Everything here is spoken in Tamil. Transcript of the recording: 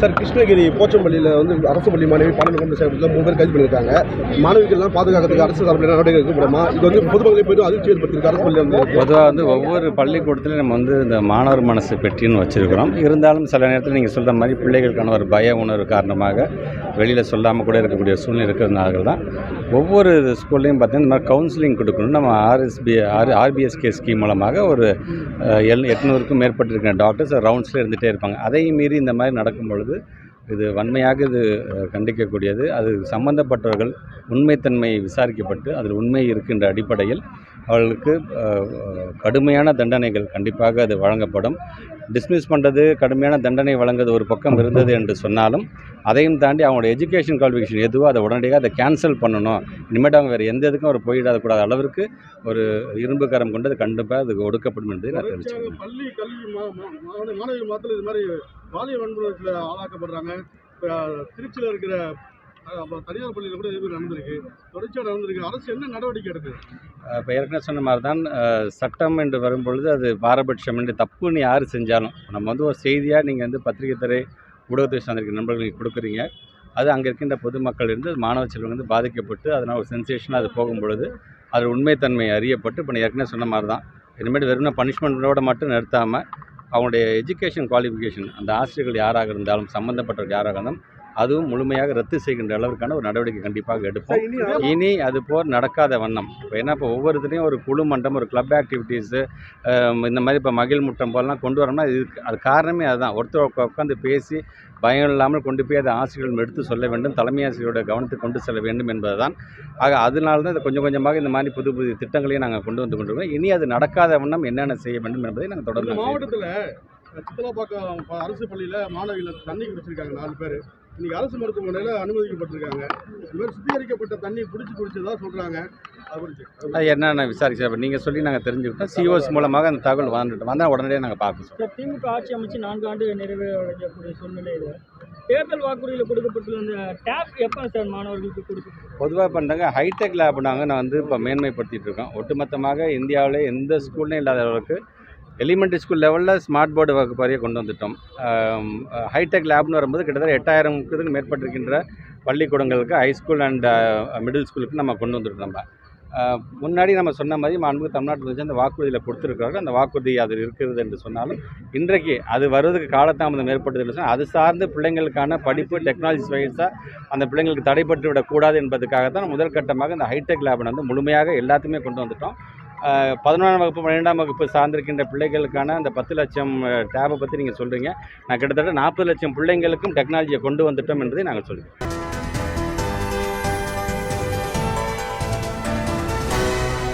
சார் கிருஷ்ணகிரி போச்சம்பள்ளியில் வந்து அரசு பள்ளி மாணவி பன்னெண்டு கொண்டு சேர்ப்பில் மூணு பேர் கைது பண்ணியிருக்காங்க மாணவிகள்லாம் பாதுகாக்கிறதுக்கு அரசு தரப்பில் நடவடிக்கை எடுக்கப்படுமா? இது வந்து பொதுமக்களை போய் அதிர்ச்சி ஏற்படுத்தியிருக்கு. அரசு பள்ளி வந்து பொதுவாக வந்து ஒவ்வொரு பள்ளிக்கூடத்துலையும் நம்ம வந்து இந்த மாணவர் மனசு பெட்டின்னு வச்சுருக்கிறோம். இருந்தாலும் சில நேரத்தில் நீங்கள் சொல்கிற மாதிரி பிள்ளைகளுக்கான ஒரு பய உணர்வு காரணமாக வெளியில் சொல்லாமல் கூட இருக்கக்கூடிய சூழ்நிலை இருக்கிறதுனால தான் ஒவ்வொரு ஸ்கூல்லையும் பார்த்தீங்கன்னா இந்த மாதிரி கவுன்சிலிங் கொடுக்கணும் நம்ம ஆர்எஸ்பி ஆர் ஆர்பிஎஸ்கே ஸ்கீம் மூலமாக ஒரு எல் எட்நூறுக்கும் மேற்பட்டிருக்கிற டாக்டர்ஸ் ரவுண்ட்ஸில் இருந்துகிட்டே இருப்பாங்க. அதையும் மீறி இந்த மாதிரி நடக்கும் பொழுது இது வன்மையாக இது கண்டிக்கக்கூடியது. அது சம்பந்தப்பட்டவர்கள் உண்மைத்தன்மை விசாரிக்கப்பட்டு அதில் உண்மை இருக்கின்ற அடிப்படையில் அவர்களுக்கு கடுமையான தண்டனைகள் கண்டிப்பாக அது வழங்கப்படும். டிஸ்மிஸ் பண்ணுறது கடுமையான தண்டனை வழங்குறது ஒரு பக்கம் இருந்தது என்று சொன்னாலும் அதையும் தாண்டி அவங்களோட எஜுகேஷன் குவாலிஃபிகேஷன் எதுவோ அதை உடனடியாக அதை கேன்சல் பண்ணணும். இனிமேட்டு அவங்க வேறு எந்த இதுக்கும் ஒரு போயிடாதக்கூடாத அளவிற்கு ஒரு இரும்பு கரம் கொண்டு அது கண்டிப்பாக அது ஒடுக்கப்படும் என்பதை நான் தெரிவிச்சுக்கிறேன். பாலியல் வன்முறையில் ஆளாக்கப்படுறாங்க. இப்போ திருச்சியில் இருக்கிற தனியார் பள்ளியில் கூட இது நடந்திருக்கு. தொடர்ச்சியாக நடந்திருக்கு. அரசு என்ன நடவடிக்கை எடுக்குது? இப்போ ஏற்கனவே சொன்ன மாதிரி தான் சட்டம் என்று வரும்பொழுது அது பாரபட்சம் என்று தப்புன்னு யார் செஞ்சாலும் நம்ம வந்து ஒரு செய்தியாக நீங்கள் வந்து பத்திரிகை துறை ஊடகத்தை சார்ந்திருக்கிற நண்பர்களுக்கு கொடுக்குறீங்க. அது அங்கே இருக்கின்ற பொதுமக்கள் இருந்து மாணவ செல்வங்க வந்து பாதிக்கப்பட்டு அதனால் ஒரு சென்சேஷனாக அது போகும் பொழுது அது உண்மைத்தன்மை அறியப்பட்டு இப்போ நான் ஏற்கனவே சொன்ன மாதிரி தான் இனிமேல் வெறும் பனிஷ்மெண்ட்டோட மட்டும் நிறுத்தாமல் அவங்களுடைய எஜுகேஷன் குவாலிஃபிகேஷன் அந்த ஆசிரியர்கள் யாராக இருந்தாலும் சம்மந்தப்பட்டவர்கள் யாராக இருந்தாலும் அதுவும் முழுமையாக ரத்து செய்கின்ற அளவிற்கான ஒரு நடவடிக்கை கண்டிப்பாக எடுப்போம். இனி அது போல் நடக்காத வண்ணம். இப்போ ஏன்னா இப்போ ஒவ்வொருத்தரையும் ஒரு குழு மன்றம் ஒரு கிளப் ஆக்டிவிட்டீஸு இந்த மாதிரி இப்போ மகிழ் முட்டம் போலலாம் கொண்டு வரோம்னா இதுக்கு அது காரணமே அதுதான். ஒருத்தர் உட்கா- உட்காந்து பேசி பயம் இல்லாமல் கொண்டு போய் அதை ஆசிரியர்கள் எடுத்து சொல்ல வேண்டும் தலைமை ஆசிரியரோட கவனத்துக்கு கொண்டு செல்ல வேண்டும் என்பதுதான். ஆக அதனால தான் இது கொஞ்சம் கொஞ்சமாக இந்த மாதிரி புது புது திட்டங்களையும் நாங்கள் கொண்டு வந்து கொண்டிருக்கோம். இனி அது நடக்காத வண்ணம் என்னென்ன செய்ய வேண்டும் என்பதை நாங்கள் தொடர்ந்து. மாவட்டத்தில் சித்தலாப்பாக்கம் அரசு பள்ளியில் மாணவிகள் தண்ணி குடிச்சிருக்காங்க நாலு பேர். இன்னைக்கு அரசு மருத்துவமனையில் அனுமதிக்கப்பட்டிருக்காங்க. இது மாதிரி சுத்திகரிக்கப்பட்ட தண்ணி குடிச்சு குடிச்சதா சொல்றாங்க. அது குறித்து அது என்னென்ன விசாரிச்சு? அப்போ நீங்கள் சொல்லி நாங்கள் தெரிஞ்சுக்கிட்டோம். சிஓஸ் மூலமாக அந்த தகவல் வந்துட்டு வந்தால் உடனடியாக நாங்கள் பார்க்க சொல்றோம். சார் திமுக ஆட்சி அமைச்சு நான்கு ஆண்டு நிறைவடையக்கூடிய சூழ்நிலையில் தேர்தல் வாக்குறுதியில் கொடுக்கப்பட்டுள்ள அந்த டேப் எப்போ சார் மாணவர்களுக்கு கொடுக்கப்படும் பொதுவாக பண்ணுறாங்க ஹைடெக் லேப் நாங்கள் நான் வந்து இப்போ மேன்மைப்படுத்திட்டு இருக்கோம். ஒட்டுமொத்தமாக இந்தியாவில் எந்த ஸ்கூல்லையும் இல்லாத அளவுக்கு எலிமெண்ட்ரி ஸ்கூல் லெவலில் ஸ்மார்ட் போர்டு வகுப்பு கொண்டு வந்துட்டோம். ஹைடெக் லேப்னு வரும்போது கிட்டத்தட்ட எட்டாயிரம் மேற்பட்டிருக்கின்ற பள்ளிக்கூடங்களுக்கு ஹைஸ்கூல் அண்ட் மிடில் ஸ்கூலுக்கு நம்ம கொண்டு வந்துட்டோம் நம்ம. முன்னாடி நம்ம சொன்ன மாதிரி மாண்பு தமிழ்நாட்டில் வச்சு அந்த வாக்குறுதியில் கொடுத்துருக்காங்க அந்த வாக்குறுதி அது இருக்கிறது என்று சொன்னாலும் இன்றைக்கு அது வருவதற்கு காலதாமதம் ஏற்பட்டது என்று சொன்னால் அது சார்ந்து பிள்ளைங்களுக்கான படிப்பு டெக்னாலஜி வைஸாக அந்த பிள்ளைங்களுக்கு தடைப்பட்டு விடக்கூடாது என்பதுக்காக தான் முதல் கட்டமாக இந்த ஹைடெக் லேபை வந்து முழுமையாக எல்லாத்தையுமே கொண்டு வந்துட்டோம். பதினொன்றாம் வகுப்பு பன்னிரெண்டாம் வகுப்பு சார்ந்திருக்கின்ற பிள்ளைகளுக்கான அந்த பத்து லட்சம் டேபை பற்றி நீங்கள் சொல்கிறீங்க நான் கிட்டத்தட்ட நாற்பது லட்சம் பிள்ளைங்களுக்கும் டெக்னாலஜியை கொண்டு வந்துட்டோம் என்பதை நாங்கள் சொல்கிறோம்